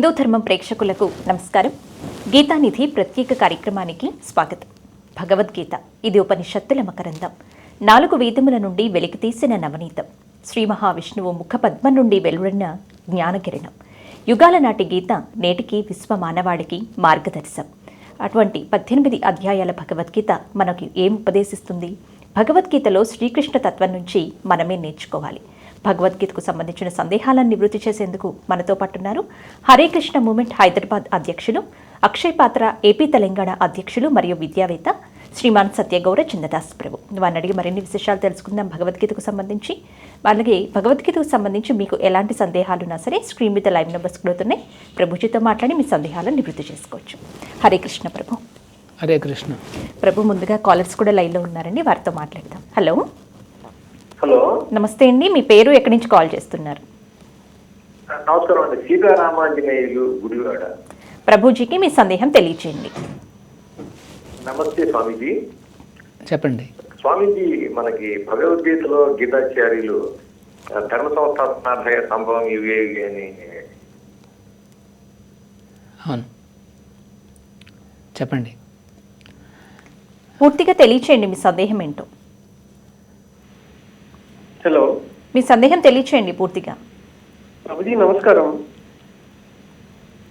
హిందూ ధర్మం ప్రేక్షకులకు నమస్కారం. గీతానిధి ప్రత్యేక కార్యక్రమానికి స్వాగతం. భగవద్గీత ఇది ఉపనిషత్తుల మకరందం. నాలుగు వేదముల నుండి వెలికితీసిన నవనీతం. శ్రీ మహావిష్ణువు ముఖపద్మ నుండి వెలువడిన జ్ఞానకిరణం. యుగాల నాటి గీత నేటికి విశ్వ మానవాళికి మార్గదర్శం. అటువంటి పద్దెనిమిది అధ్యాయాల భగవద్గీత మనకు ఏం ఉపదేశిస్తుంది? భగవద్గీతలో శ్రీకృష్ణ తత్వం నుంచి మనమే నేర్చుకోవాలి. భగవద్గీతకు సంబంధించిన సందేహాలను నివృత్తి చేసేందుకు మనతో పాటున్నారు. హరే కృష్ణ మూమెంట్ హైదరాబాద్ అధ్యక్షులు అక్షయ్ పాత్ర ఏపీ తెలంగాణ అధ్యక్షులు మరియు విద్యావేత్త శ్రీమాన్ సత్యగౌర చందదాస్ ప్రభు. వారిని అడిగి మరిన్ని విశేషాలు తెలుసుకుందాం భగవద్గీతకు సంబంధించి. అలాగే భగవద్గీతకు సంబంధించి మీకు ఎలాంటి సందేహాలు ఉన్నా సరే స్క్రీన్ మీద లైవ్ నెంబర్స్ కొడుతున్నాయి ప్రభుజీతో మాట్లాడి మీ సందేహాలను నివృత్తి చేసుకోవచ్చు. హరే కృష్ణ ప్రభు. హరే కృష్ణ. ప్రభు ముందుగా కాలర్స్ కూడా లైన్లో ఉన్నారండి. వారితో మాట్లాడదాం. హలో. హలో. నమస్తే అండి మీ పేరు ఎక్కడి నుంచి కాల్ చేస్తున్నారు? నమస్కారం అండి. సీతారామాంజనేయులు గుడివాడ. ప్రభుజీకి మీ సందేహం తెలియచేయండి. నమస్తే స్వామీజీ. చెప్పండి. స్వామీజీ మనకి భగవద్గీతలో గీతాచార్యులు ధర్మ సంస్థాపనార్థయ సంభవం ఇవే ఇవే అని అవును. చెప్పండి. పూర్తిగా తెలియచేయండి మీ సందేహం ఏంటో. హలో. మీ సందేహం తెలియచేయండి పూర్తిగా. ప్రభుజీ నమస్కారం.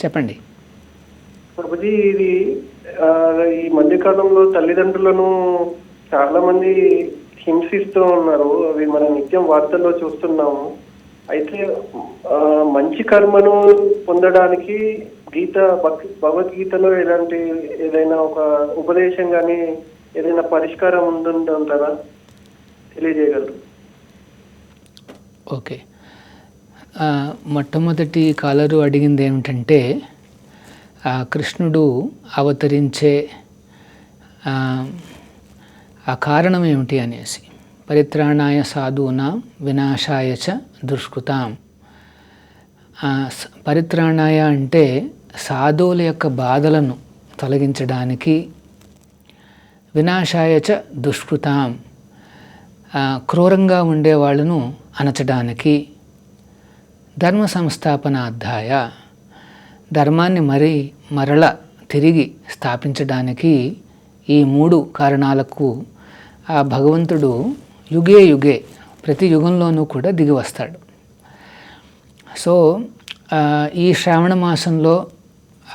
చెప్పండి. ప్రభుజీ ఇది ఆ, ఈ మధ్యకాలంలో తల్లిదండ్రులను చాలా మంది హింసిస్తూ ఉన్నారు. అవి మనం నిత్యం వార్తల్లో చూస్తున్నాము. అయితే ఆ, మంచి కర్మను పొందడానికి గీత భక్- భగవద్గీతలో ఎలాంటి ఏదైనా ఒక ఉపదేశం కానీ ఏదైనా పరిష్కారం ఉంటుందంటారా తెలియజేయగలరు. ఓకే. మొట్టమొదటి కాలరు అడిగింది ఏమిటంటే కృష్ణుడు అవతరించే ఆ, కారణం ఏమిటి అనేసి. పరిత్రాణాయ సాధూనా వినాశాయ చ దుష్కృతాం. పరిత్రాణాయ అంటే సాధువుల యొక్క బాధలను తొలగించడానికి వినాశాయ చ దుష్కృతాం. క్రూరంగా ఉండే వాళ్ళను అనచడానికి ధర్మ సంస్థాపనాధ్యాయ ధర్మాన్ని మరి మరల తిరిగి స్థాపించడానికి ఈ మూడు కారణాలకు ఆ భగవంతుడు యుగే యుగే ప్రతి యుగంలోనూ కూడా దిగి వస్తాడు. సో ఈ శ్రావణ మాసంలో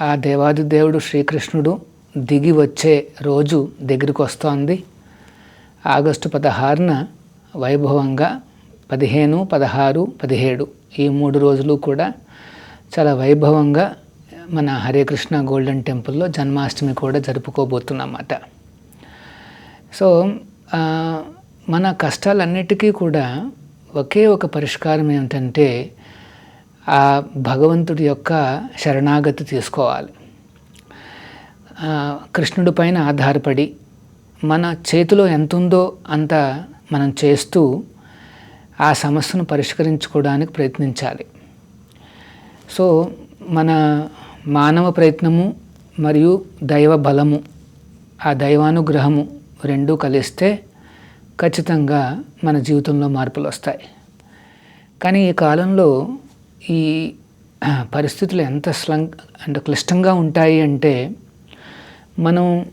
ఆ దేవాది దేవుడు శ్రీకృష్ణుడు దిగి వచ్చే రోజు దగ్గరికి వస్తోంది. ఆగస్టు పదహారున వైభవంగా పదిహేను పదహారు పదిహేడు. ఈ మూడు రోజులు కూడా చాలా వైభవంగా మన హరే కృష్ణ గోల్డెన్ టెంపుల్లో జన్మాష్టమి కూడా జరుపుకోబోతున్నమాట సో మన కష్టాలన్నిటికీ కూడా ఒకే ఒక పరిష్కారం ఏమిటంటే ఆ భగవంతుడి యొక్క శరణాగతి తీసుకోవాలి. కృష్ణుడి పైన ఆధారపడి మన చేతిలో ఎంత ఉందో అంత మనం చేస్తూ ఆ సమస్యను పరిష్కరించుకోవడానికి ప్రయత్నించాలి. సో మన మానవ ప్రయత్నము మరియు దైవ బలము ఆ దైవానుగ్రహము రెండూ కలిస్తే ఖచ్చితంగా మన జీవితంలో మార్పులు వస్తాయి. కానీ ఈ కాలంలో ఈ పరిస్థితులు ఎంత స్లం అంటే క్లిష్టంగా ఉంటాయి అంటే మనం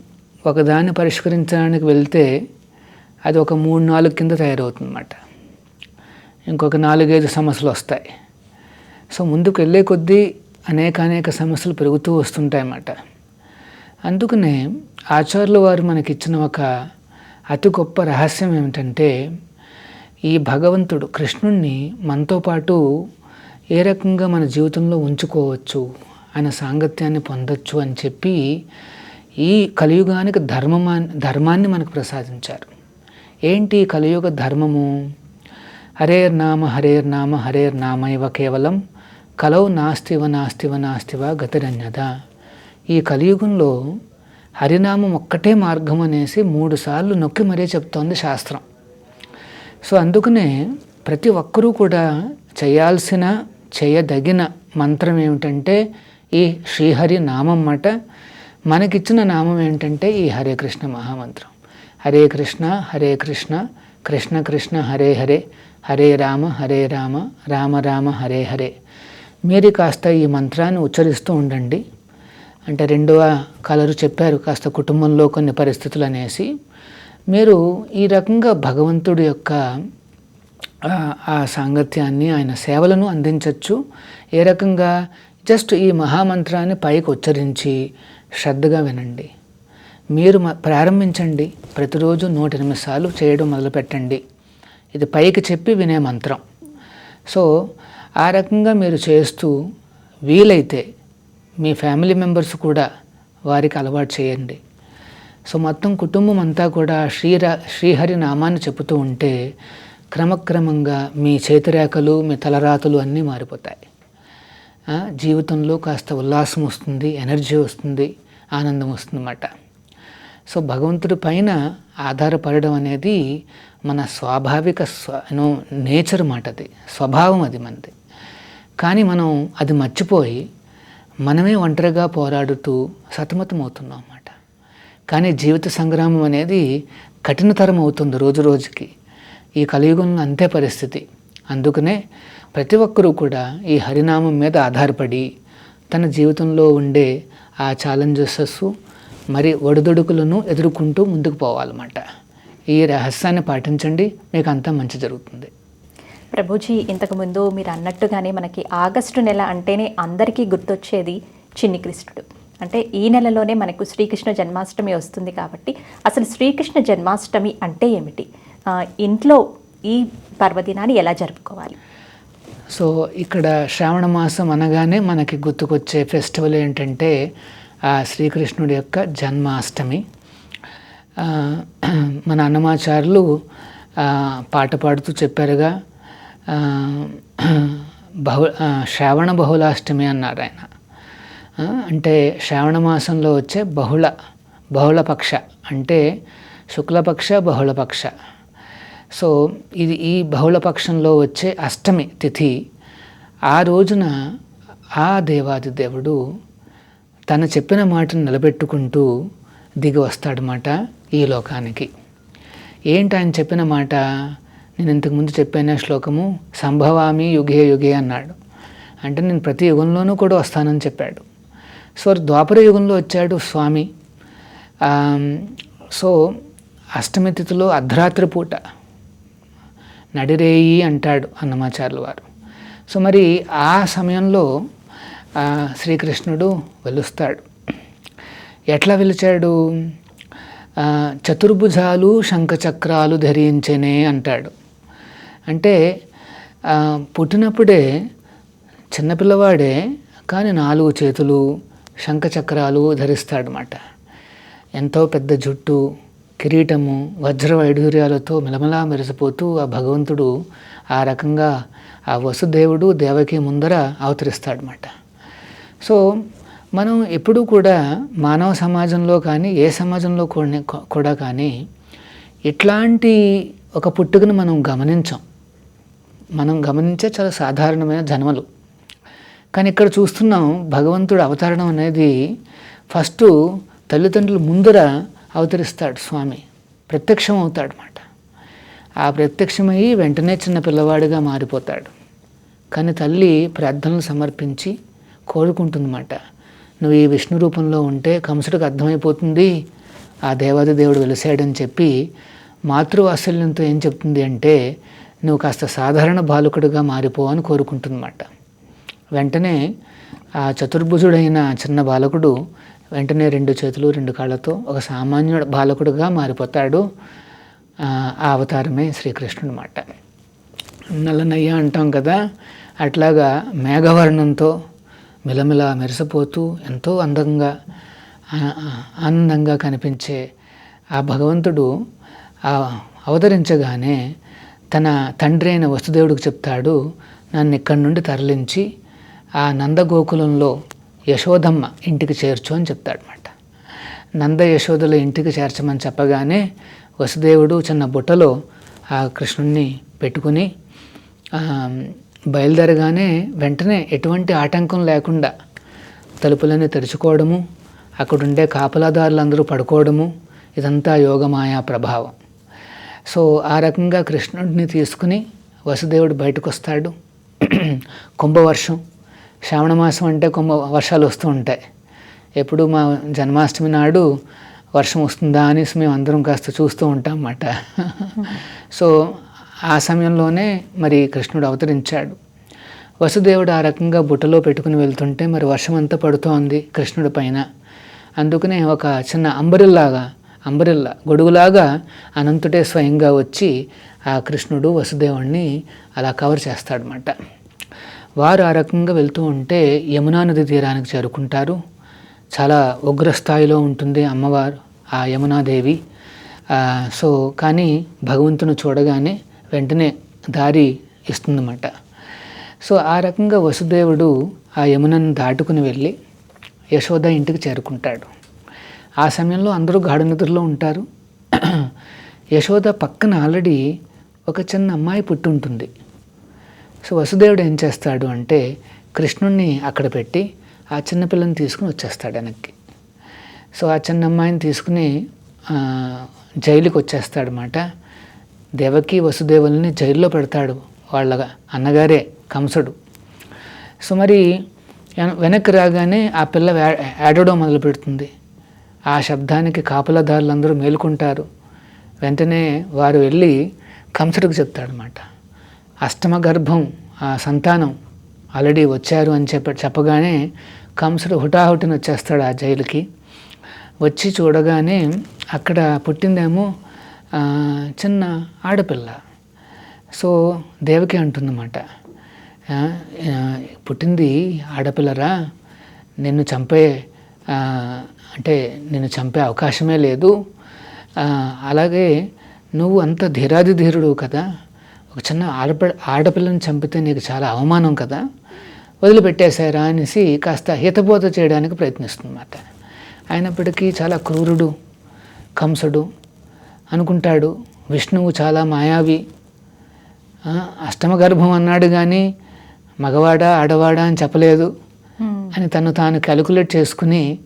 ఒకదాన్ని పరిష్కరించడానికి వెళ్తే అది ఒక మూడు నాలుగు కింద తయారవుతుందన్నమాట. ఇంకొక నాలుగైదు సమస్యలు వస్తాయి. సో ముందుకు వెళ్ళే కొద్దీ అనేక అనేక సమస్యలు పెరుగుతూ వస్తుంటాయి అన్నమాట అందుకనే ఆచార్యుల వారు మనకిచ్చిన ఒక అతి గొప్ప రహస్యం ఏమిటంటే ఈ భగవంతుడు కృష్ణుణ్ణి మనతో పాటు ఏ రకంగా మన జీవితంలో ఉంచుకోవచ్చు ఆయన సాంగత్యాన్ని పొందొచ్చు అని చెప్పి ఈ కలియుగానికి ధర్మమా ధర్మాన్ని మనకు ప్రసాదించారు. ఏంటి ఈ కలియుగ ధర్మము? హరేర్ నామ హరేర్ నామ హరేర్ నామ ఇవ కేవలం కలవు నాస్తివ నాస్తివ నాస్తివ గతిరన్యద ఈ కలియుగంలో హరినామం ఒక్కటే మార్గం అనేసి మూడు సార్లు నొక్కి మరీ చెప్తోంది శాస్త్రం. సో అందుకనే ప్రతి ఒక్కరూ కూడా చేయాల్సిన చేయదగిన మంత్రం ఏమిటంటే ఈ శ్రీహరి నామం మాట మనకిచ్చిన నామం ఏంటంటే ఈ హరే కృష్ణ మహామంత్రం. హరే కృష్ణ హరే కృష్ణ కృష్ణ కృష్ణ హరే హరే హరే రామ హరే రామ రామ రామ హరే హరే. మీరు కాస్త ఈ మంత్రాన్ని ఉచ్చరిస్తూ ఉండండి. అంటే రెండవ కలరు చెప్పారు కాస్త కుటుంబంలో కొన్ని పరిస్థితులు అనేసి. మీరు ఈ రకంగా భగవంతుడి యొక్క ఆ, సాంగత్యాన్ని ఆయన సేవలను అందించవచ్చు ఏ రకంగా? జస్ట్ ఈ మహామంత్రాన్ని పైకి ఉచ్చరించి శ్రద్ధగా వినండి. మీరు మ- ప్రారంభించండి. ప్రతిరోజు నూట ఎనిమిది సార్లు చేయడం మొదలుపెట్టండి. ఇది పైకి చెప్పి వినే మంత్రం. సో ఆ రకంగా మీరు చేస్తూ వీలైతే మీ ఫ్యామిలీ మెంబర్స్ కూడా వారికి అలవాటు చేయండి. సో మొత్తం కుటుంబం అంతా కూడా శ్రీరా శ్రీహరి నామాన్ని చెబుతూ ఉంటే క్రమక్రమంగా మీ చేతిరేఖలు మీ తలరాతలు అన్నీ మారిపోతాయి. జీవితంలో కాస్త ఉల్లాసం వస్తుంది ఎనర్జీ వస్తుంది ఆనందం వస్తుందన్నమాట. సో భగవంతుడి పైన ఆధారపడడం అనేది మన స్వాభావిక స్వనో నేచర్ మాట అది స్వభావం అది మనది. కానీ మనం అది మర్చిపోయి మనమే ఒంటరిగా పోరాడుతూ సతమతమవుతున్నాం అన్నమాట కానీ జీవిత సంగ్రామం అనేది కఠినతరం అవుతుంది రోజు రోజుకి. ఈ కలియుగంలో అంతే పరిస్థితి. అందుకనే ప్రతి ఒక్కరూ కూడా ఈ హరినామం మీద ఆధారపడి తన జీవితంలో ఉండే ఆ ఛాలెంజెస్ మరి ఒడిదొడుకులను ఎదుర్కొంటూ ముందుకు పోవాలన్నమాట. ఈ రహస్యాన్ని పాటించండి. మీకు అంతా మంచి జరుగుతుంది. ప్రభుజీ ఇంతకుముందు మీరు అన్నట్టుగానే మనకి ఆగస్టు నెల అంటేనే అందరికీ గుర్తొచ్చేది చిన్ని కృష్ణుడు అంటే ఈ నెలలోనే మనకు శ్రీకృష్ణ జన్మాష్టమి వస్తుంది కాబట్టి అసలు శ్రీకృష్ణ జన్మాష్టమి అంటే ఏమిటి? ఇంట్లో ఈ పర్వదినాన్ని ఎలా జరుపుకోవాలి? సో ఇక్కడ శ్రావణ మాసం అనగానే మనకి గుర్తుకొచ్చే ఫెస్టివల్ ఏంటంటే శ్రీకృష్ణుడి యొక్క జన్మాష్టమి. మన అన్నమాచారులు పాట పాడుతూ చెప్పారుగా బహు శ్రావణ బహుళాష్టమి అన్నారు ఆయన. అంటే శ్రావణ మాసంలో వచ్చే బహుళ బహుళపక్ష అంటే శుక్లపక్ష బహుళపక్ష. సో ఇది ఈ బహుళపక్షంలో వచ్చే అష్టమి తిథి ఆ రోజున ఆ దేవాది దేవుడు తను చెప్పిన మాటను నిలబెట్టుకుంటూ దిగి వస్తాడనమాట ఈ లోకానికి. ఏంటి ఆయన చెప్పిన మాట? నేను ఇంతకుముందు చెప్పిన శ్లోకము సంభవామి యుగే యుగే అన్నాడు. అంటే నేను ప్రతి యుగంలోనూ కూడా వస్తానని చెప్పాడు. సో ద్వాపర యుగంలో వచ్చాడు స్వామి. సో అష్టమి తిథిలో అర్ధరాత్రి పూట నడిరేయి అంటాడు అన్నమాచార్యుల వారు. సో మరి ఆ సమయంలో శ్రీకృష్ణుడు వెలుస్తాడు. ఎట్లా పిలిచాడు? చతుర్భుజాలు శంఖచక్రాలు ధరించనే అంటాడు. అంటే పుట్టినప్పుడే చిన్నపిల్లవాడే కానీ నాలుగు చేతులు శంఖచక్రాలు ధరిస్తాడనమాట ఎంతో పెద్ద జుట్టు కిరీటము వజ్ర వైఢూర్యాలతో మిలమలా మెరిసిపోతూ ఆ భగవంతుడు ఆ రకంగా ఆ వసుదేవుడు దేవకి ముందర అవతరిస్తాడనమాట సో మనం ఎప్పుడూ కూడా మానవ సమాజంలో కానీ ఏ సమాజంలో కూడా- కానీ ఇట్లాంటి ఒక పుట్టుకను మనం గమనించాం. మనం గమనించే చాలా సాధారణమైన జన్మలు. కానీ ఇక్కడ చూస్తున్నాం భగవంతుడు అవతరణం అనేది ఫస్ట్ తల్లిదండ్రుల ముందర అవతరిస్తాడు స్వామి. ప్రత్యక్షం అవుతాడనమాట ఆ ప్రత్యక్షమయ్యి వెంటనే చిన్న పిల్లవాడిగా మారిపోతాడు. కానీ తల్లి ప్రార్థనలు సమర్పించి కోరుకుంటుందన్నమాట. నువ్వు ఈ విష్ణు రూపంలో ఉంటే కంసుడికి అర్థమైపోతుంది ఆ దేవాది దేవుడు వెలిసాడని చెప్పి మాతృవాత్సల్యంతో ఏం చెప్తుంది అంటే నువ్వు కాస్త సాధారణ బాలకుడిగా మారిపో అని కోరుకుంటుందన్నమాట. వెంటనే ఆ చతుర్భుజుడైన చిన్న బాలకుడు వెంటనే రెండు చేతులు రెండు కాళ్ళతో ఒక సామాన్యుడు బాలకుడుగా మారిపోతాడు ఆ ఆ అవతారమే శ్రీకృష్ణుడు మాట నల్లనయ్య అంటాం కదా అట్లాగా మేఘవర్ణంతో మిలమిల మెరిసిపోతూ ఎంతో అందంగా ఆనందంగా కనిపించే ఆ భగవంతుడు అవతరించగానే తన తండ్రి అయిన వసుదేవుడికి చెప్తాడు నన్ను ఇక్కడి నుండి తరలించి ఆ నందగోకులంలో యశోదమ్మ ఇంటికి చేర్చు అని చెప్తాడనమాట నంద యశోదల ఇంటికి చేర్చమని చెప్పగానే వసుదేవుడు చిన్న బుట్టలో ఆ కృష్ణుణ్ణి పెట్టుకుని బయలుదేరగానే వెంటనే ఎటువంటి ఆటంకం లేకుండా తలుపులన్నీ తెరుచుకోవడము అక్కడుండే కాపలాదారులందరూ పడుకోవడము ఇదంతా యోగమాయా ప్రభావం. సో ఆ రకంగా కృష్ణుడిని తీసుకుని వసుదేవుడు బయటకు వస్తాడు కుంభవర్షం శ్రావణ మాసం అంటే కుంభ వర్షాలు వస్తూ ఉంటాయి. ఎప్పుడు మా జన్మాష్టమి నాడు వర్షం వస్తుందా అనేసి మేము అందరం కాస్త చూస్తూ ఉంటాం అన్నమాట. సో ఆ సమయంలోనే మరి కృష్ణుడు అవతరించాడు. వసుదేవుడు ఆ రకంగా బుట్టలో పెట్టుకుని వెళ్తుంటే మరి వర్షం అంతా పడుతోంది కృష్ణుడి పైన. అందుకనే ఒక చిన్న అంబరిల్లాగా అంబరిల్లా గొడుగులాగా అనంతుడే స్వయంగా వచ్చి ఆ కృష్ణుడు వసుదేవుణ్ణి అలా కవర్ చేస్తాడనమాట వారు ఆ రకంగా వెళ్తూ ఉంటే యమునా నది తీరానికి చేరుకుంటారు. చాలా ఉగ్రస్థాయిలో ఉంటుంది అమ్మవారు ఆ యమునాదేవి. సో కానీ భగవంతుని చూడగానే వెంటనే దారి ఇస్తుందన్నమాట. సో ఆ రకంగా వసుదేవుడు ఆ యమునను దాటుకుని వెళ్ళి యశోద ఇంటికి చేరుకుంటాడు. ఆ సమయంలో అందరూ గాఢ నిద్రలో ఉంటారు. యశోద పక్కన ఆల్రెడీ ఒక చిన్న అమ్మాయి పుట్టి ఉంటుంది. సో వసుదేవుడు ఏం చేస్తాడు అంటే కృష్ణుణ్ణి అక్కడ పెట్టి ఆ చిన్న పిల్లని తీసుకుని వచ్చేస్తాడు వెనక్కి. సో ఆ చిన్న అమ్మాయిని తీసుకుని జైలుకి వచ్చేస్తాడనమాట దేవకి వసుదేవుల్ని జైల్లో పెడతాడు వాళ్ళ అన్నగారే కంసుడు. సో మరి వెన- వెనక్కి రాగానే ఆ పిల్ల ఏడవడం మొదలు పెడుతుంది. ఆ శబ్దానికి కాపలాదారులందరూ మేలుకుంటారు. వెంటనే వారు వెళ్ళి కంసుడికి చెప్తాడనమాట. అష్టమ గర్భం ఆ సంతానం ఆల్రెడీ వచ్చారు అని చెప్ప చెప్పగానే కంసుడు హుటాహుటిని వచ్చేస్తాడు ఆ జైలుకి. వచ్చి చూడగానే అక్కడ పుట్టిందేమో చిన్న ఆడపిల్ల. సో దేవకి అంటుందన్నమాట పుట్టింది ఆడపిల్లరా? నిన్ను చంపే అంటే నిన్ను చంపే అవకాశమే లేదు. అలాగే నువ్వు అంత ధీరాది ధీరుడు కదా. ఒక చిన్న ఆడపి ఆడపిల్లని చంపితే నీకు చాలా అవమానం కదా. వదిలిపెట్టేశారా? అనేసి కాస్త హితబోధ చేయడానికి ప్రయత్నిస్తుందన్నమాట. అయినప్పటికీ చాలా క్రూరుడు కంసుడు అనుకుంటాడు. విష్ణువు చాలా మాయావి. అష్టమ గర్భం అన్నాడు కానీ మగవాడా ఆడవాడా అని చెప్పలేదు. అని తను తాను క్యాలిక్యులేట్ చేసుకుని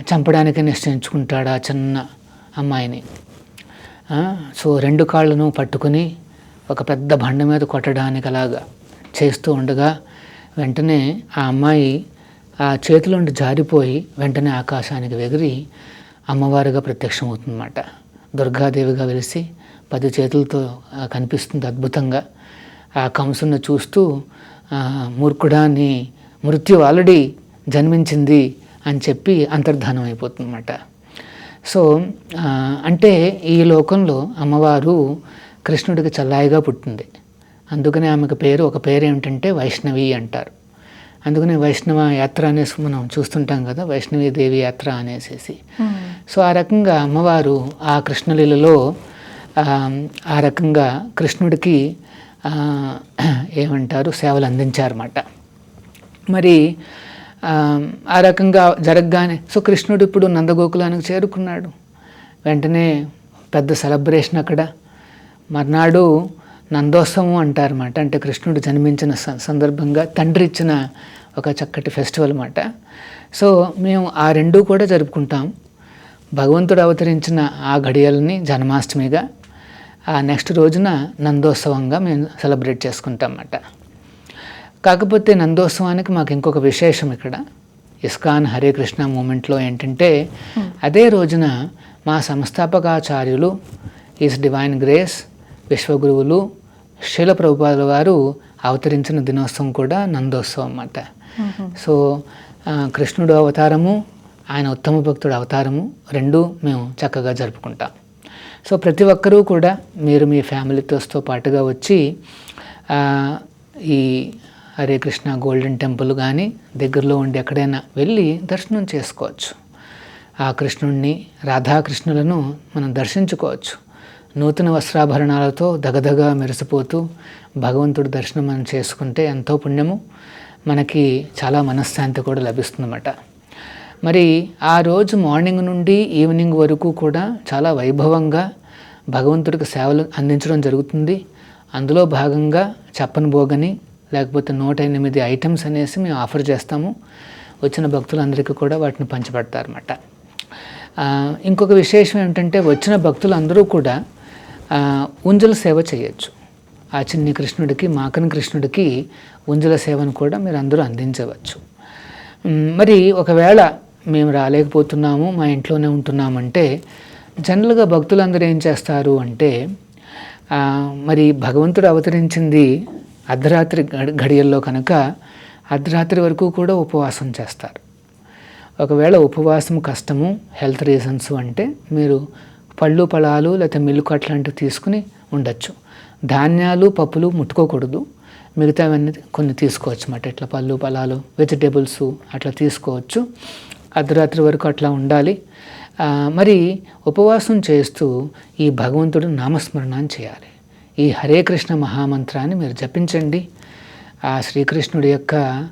చంపడానికి నిశ్చయించుకుంటాడు ఆ చిన్న అమ్మాయిని. సో రెండు కాళ్ళను పట్టుకుని ఒక పెద్ద బండ మీద కొట్టడానికి అలాగా చేస్తూ ఉండగా వెంటనే ఆ అమ్మాయి ఆ చేతిలోండి జారిపోయి వెంటనే ఆకాశానికి ఎగిరి అమ్మవారుగా ప్రత్యక్షమవుతుందన్నమాట. దుర్గాదేవిగా వెలిసి పది చేతులతో కనిపిస్తుంది అద్భుతంగా. ఆ కంసుని చూస్తూ మూర్ఖుడా నీ మృత్యు ఆల్రెడీ జన్మించింది అని చెప్పి అంతర్ధానం అయిపోతుందన్నమాట. సో అంటే ఈ లోకంలో అమ్మవారు కృష్ణుడికి చల్లాయిగా పుట్టింది. అందుకనే ఆమెకు పేరు ఒక పేరు ఏమిటంటే వైష్ణవి అంటారు. అందుకనే వైష్ణవ యాత్ర అనేసి మనం చూస్తుంటాం కదా వైష్ణవి దేవి యాత్ర అనేసేసి. సో ఆ రకంగా అమ్మవారు ఆ కృష్ణలీలలో ఆ, ఆ రకంగా కృష్ణుడికి ఏమంటారు సేవలు అందించారన్నమాట. మరి ఆ రకంగా జరగగానే సో కృష్ణుడు ఇప్పుడు నందగోకులానికి చేరుకున్నాడు. వెంటనే పెద్ద సెలబ్రేషన్ అక్కడ. మర్నాడు నందోత్సవం అంటారన్నమాట. అంటే కృష్ణుడు జన్మించిన స- సందర్భంగా తండ్రి ఇచ్చిన ఒక చక్కటి ఫెస్టివల్ అన్నమాట. సో మేము ఆ రెండు కూడా జరుపుకుంటాం. భగవంతుడు అవతరించిన ఆ ఘడియల్ని జన్మాష్టమిగా ఆ నెక్స్ట్ రోజున నందోత్సవంగా మేము సెలబ్రేట్ చేసుకుంటాం అన్నమాట. కాకపోతే నందోత్సవానికి మాకు ఇంకొక విశేషం ఇక్కడ. ఇస్కాన్ హరే కృష్ణ మూమెంట్లో ఏంటంటే అదే రోజున మా సంస్థాపకాచార్యులు ఈస్ డివైన్ గ్రేస్ విశ్వగురువులు శీల ప్రభుపాదుల వారు అవతరించిన దినోత్సవం కూడా నందోత్సవం అన్నమాట. సో కృష్ణుడు అవతారము ఆయన ఉత్తమ భక్తుడు అవతారము రెండు మేము చక్కగా జరుపుకుంటాం. సో ప్రతి ఒక్కరూ కూడా మీరు మీ ఫ్యామిలీతోతో పాటుగా వచ్చి ఈ హరే కృష్ణ గోల్డెన్ టెంపుల్ కానీ దగ్గరలో ఉండి ఎక్కడైనా వెళ్ళి దర్శనం చేసుకోవచ్చు. ఆ కృష్ణుణ్ణి రాధాకృష్ణులను మనం దర్శించుకోవచ్చు. నూతన వస్త్రాభరణాలతో దగదగా మెరిసిపోతూ భగవంతుడి దర్శనం మనం చేసుకుంటే ఎంతో పుణ్యము. మనకి చాలా మనశ్శాంతి కూడా లభిస్తుందన్నమాట. మరి ఆ రోజు మార్నింగ్ నుండి ఈవినింగ్ వరకు కూడా చాలా వైభవంగా భగవంతుడికి సేవలు అందించడం జరుగుతుంది. అందులో భాగంగా చెప్పని భోగని లేకపోతే నూట ఎనిమిది ఐటమ్స్ అనేసి మేము ఆఫర్ చేస్తాము. వచ్చిన భక్తులందరికీ కూడా వాటిని పంచిపెడతారన్నమాట. ఇంకొక విశేషం ఏమిటంటే వచ్చిన భక్తులందరూ కూడా ఉంజుల సేవ చేయొచ్చు. ఆ చిన్ని కృష్ణుడికి మాకని కృష్ణుడికి ఉంజల సేవను కూడా మీరు అందరూ అందించవచ్చు. మరి ఒకవేళ మేము రాలేకపోతున్నాము మా ఇంట్లోనే ఉంటున్నామంటే జనరల్గా భక్తులందరూ ఏం చేస్తారు అంటే మరి భగవంతుడు అవతరించింది అర్ధరాత్రి గడి ఘడియల్లో కనుక అర్ధరాత్రి వరకు కూడా ఉపవాసం చేస్తారు. ఒకవేళ ఉపవాసం కష్టము హెల్త్ రీజన్స్ అంటే మీరు పళ్ళు ఫలాలు లేకపోతే మిల్క్ అట్లాంటివి తీసుకుని ఉండొచ్చు. ధాన్యాలు పప్పులు ముట్టుకోకూడదు. మిగతావన్నీ కొన్ని తీసుకోవచ్చు అన్నమాట. ఇట్లా పళ్ళు పలాలు వెజిటేబుల్స్ అట్లా తీసుకోవచ్చు. అర్ధరాత్రి వరకు అట్లా ఉండాలి. మరి ఉపవాసం చేస్తూ ఈ భగవంతుడు నామస్మరణం చేయాలి. ఈ హరే కృష్ణ మహామంత్రాన్ని మీరు జపించండి. ఆ శ్రీకృష్ణుడి యొక్క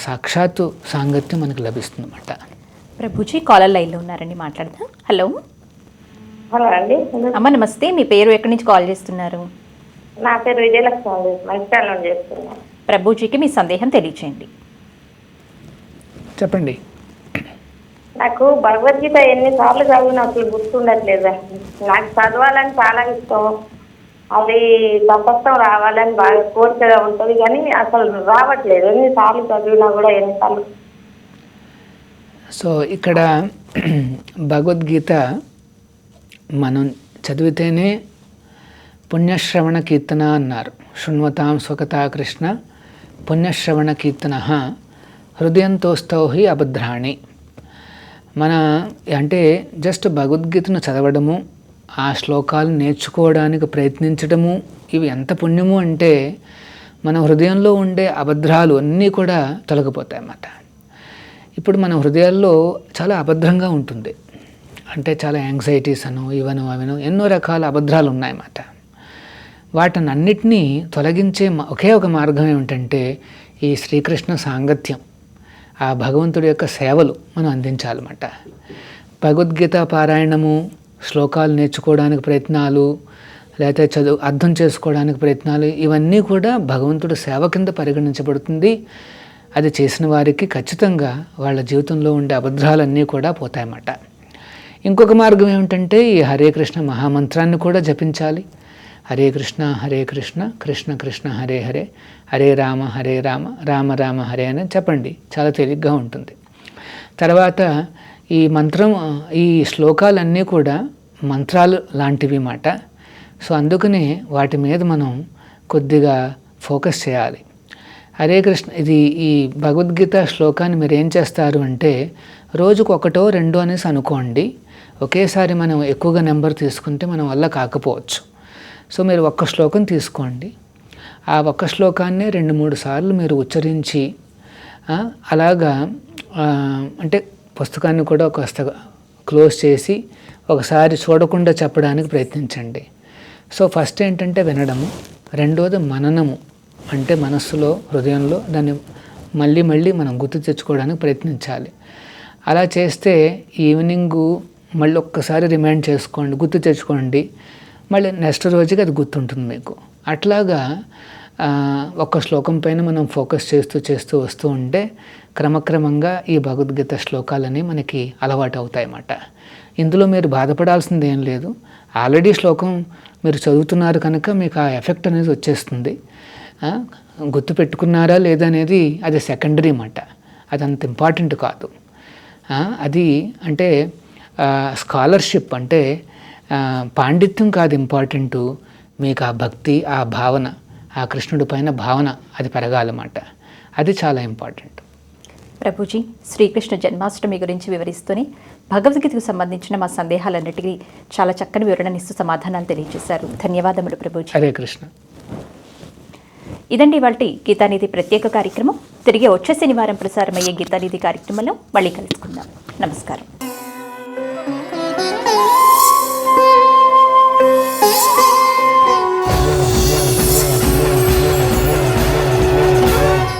సాక్షాత్తు సాంగత్యం మనకు లభిస్తుందన్నమాట. ప్రభుజీ కాలర్ లైన్లో ఉన్నారండి మాట్లాడదాం. హలో. హలో అండి. అమ్మ నమస్తే. మీ పేరు ఎక్కడి నుంచి కాల్ చేస్తున్నారు? నా పేరు విజయలక్ష్మి అండి. మంచిర్యాల నుండి చేస్తున్నాను ప్రభుజీకి మీ సందేహం తెలియచేయండి. చెప్పండి. నాకు భగవద్గీత ఎన్నిసార్లు చదివిన అసలు గుర్తుండట్లేదు? నాకు చదవాలని చాలా ఇష్టం. అది తపస్సం రావాలని బాగా కోరికగా ఉంటుంది కానీ అసలు రావట్లేదు. ఎన్నిసార్లు చదివినా కూడా ఎన్నిసార్లు సో ఇక్కడ భగవద్గీత మనం చదివితేనే పుణ్యశ్రవణ కీర్తన అన్నారు. శృణ్వతాం స్వకతా కృష్ణ పుణ్యశ్రవణ కీర్తన హృదయంతోస్తౌ హి అభద్రాణి. మన అంటే జస్ట్ భగవద్గీతను చదవడము ఆ శ్లోకాలు నేర్చుకోవడానికి ప్రయత్నించడము ఇవి ఎంత పుణ్యము అంటే మన హృదయంలో ఉండే అభద్రాలు అన్నీ కూడా తొలగిపోతాయి అన్నమాట ఇప్పుడు మన హృదయాల్లో చాలా అభద్రంగా ఉంటుంది. అంటే చాలా యాంగ్జైటీస్ అను ఇవను అవను ఎన్నో రకాల అభద్రాలు ఉన్నాయన్నమాట వాటిని అన్నిటినీ తొలగించే ఒకే ఒక మార్గం ఏమిటంటే ఈ శ్రీకృష్ణ సాంగత్యం ఆ భగవంతుడి యొక్క సేవలు మనం అందించాలన్నమాట. భగవద్గీత పారాయణము శ్లోకాలు నేర్చుకోవడానికి ప్రయత్నాలు లేకపోతే చదువు అర్థం చేసుకోవడానికి ప్రయత్నాలు ఇవన్నీ కూడా భగవంతుడి సేవ కింద పరిగణించబడుతుంది. అది చేసిన వారికి ఖచ్చితంగా వాళ్ళ జీవితంలో ఉండే అభద్రాలన్నీ కూడా పోతాయన్నమాట. ఇంకొక మార్గం ఏమిటంటే ఈ హరే కృష్ణ మహామంత్రాన్ని కూడా జపించాలి. హరే కృష్ణ హరే కృష్ణ కృష్ణ కృష్ణ హరే హరే హరే రామ హరే రామ రామ రామ హరే అని చెప్పండి. చాలా తేలిగ్గా ఉంటుంది. తర్వాత ఈ మంత్రం ఈ శ్లోకాలన్నీ కూడా మంత్రాలు లాంటివి మాట. సో అందుకనే వాటి మీద మనం కొద్దిగా ఫోకస్ చేయాలి. హరే కృష్ణ ఇది ఈ భగవద్గీత శ్లోకాన్ని మీరు ఏం చేస్తారు అంటే రోజుకు ఒకటో రెండో అనేసి అనుకోండి. ఒకేసారి మనం ఎక్కువగా నెంబర్ తీసుకుంటే మనం వల్ల కాకపోవచ్చు. సో మీరు ఒక్క శ్లోకం తీసుకోండి. ఆ ఒక్క శ్లోకాన్నే రెండు మూడు సార్లు మీరు ఉచ్చరించి అలాగా అంటే పుస్తకాన్ని కూడా ఒక క్లోజ్ చేసి ఒకసారి చూడకుండా చెప్పడానికి ప్రయత్నించండి. సో ఫస్ట్ ఏంటంటే వినడము రెండోది మననము అంటే మనస్సులో హృదయంలో దాన్ని మళ్ళీ మళ్ళీ మనం గుర్తు తెచ్చుకోవడానికి ప్రయత్నించాలి. అలా చేస్తే ఈవినింగు మళ్ళీ ఒక్కసారి రిమైండ్ చేసుకోండి గుర్తు తెచ్చుకోండి. మళ్ళీ నెక్స్ట్ రోజుకి అది గుర్తుంటుంది మీకు. అట్లాగా ఒక శ్లోకం పైన మనం ఫోకస్ చేస్తూ చేస్తూ వస్తూ ఉంటే క్రమక్రమంగా ఈ భగవద్గీత శ్లోకాలని మనకి అలవాటు అవుతాయి అన్నమాట ఇందులో మీరు బాధపడాల్సింది ఏం లేదు. ఆల్రెడీ శ్లోకం మీరు చదువుతున్నారు కనుక మీకు ఆ ఎఫెక్ట్ అనేది వచ్చేస్తుంది. గుర్తు పెట్టుకున్నారా లేదా అనేది అది సెకండరీ మాట. అది అంత ఇంపార్టెంట్ కాదు. అది అంటే స్కాలర్షిప్ అంటే పాండిత్యం కాదు ఇంపార్టెంటు మీకు ఆ భక్తి ఆ భావన ఆ కృష్ణుడి పైన భావన అది పెరగాలన్నమాట. అది చాలా ఇంపార్టెంట్. ప్రభుజీ శ్రీకృష్ణ జన్మాష్టమి గురించి వివరిస్తూనే భగవద్గీతకు సంబంధించిన మా సందేహాలన్నిటికీ చాలా చక్కని వివరణనిస్తూ సమాధానాలు తెలియజేశారు. ధన్యవాదములు ప్రభుజీ. హరే కృష్ణ. ఇదండి వాళ్ళ గీతానిధి ప్రత్యేక కార్యక్రమం. తిరిగి వచ్చే శనివారం ప్రసారమయ్యే గీతానిధి కార్యక్రమంలో మళ్ళీ కలుసుకుందాం. నమస్కారం.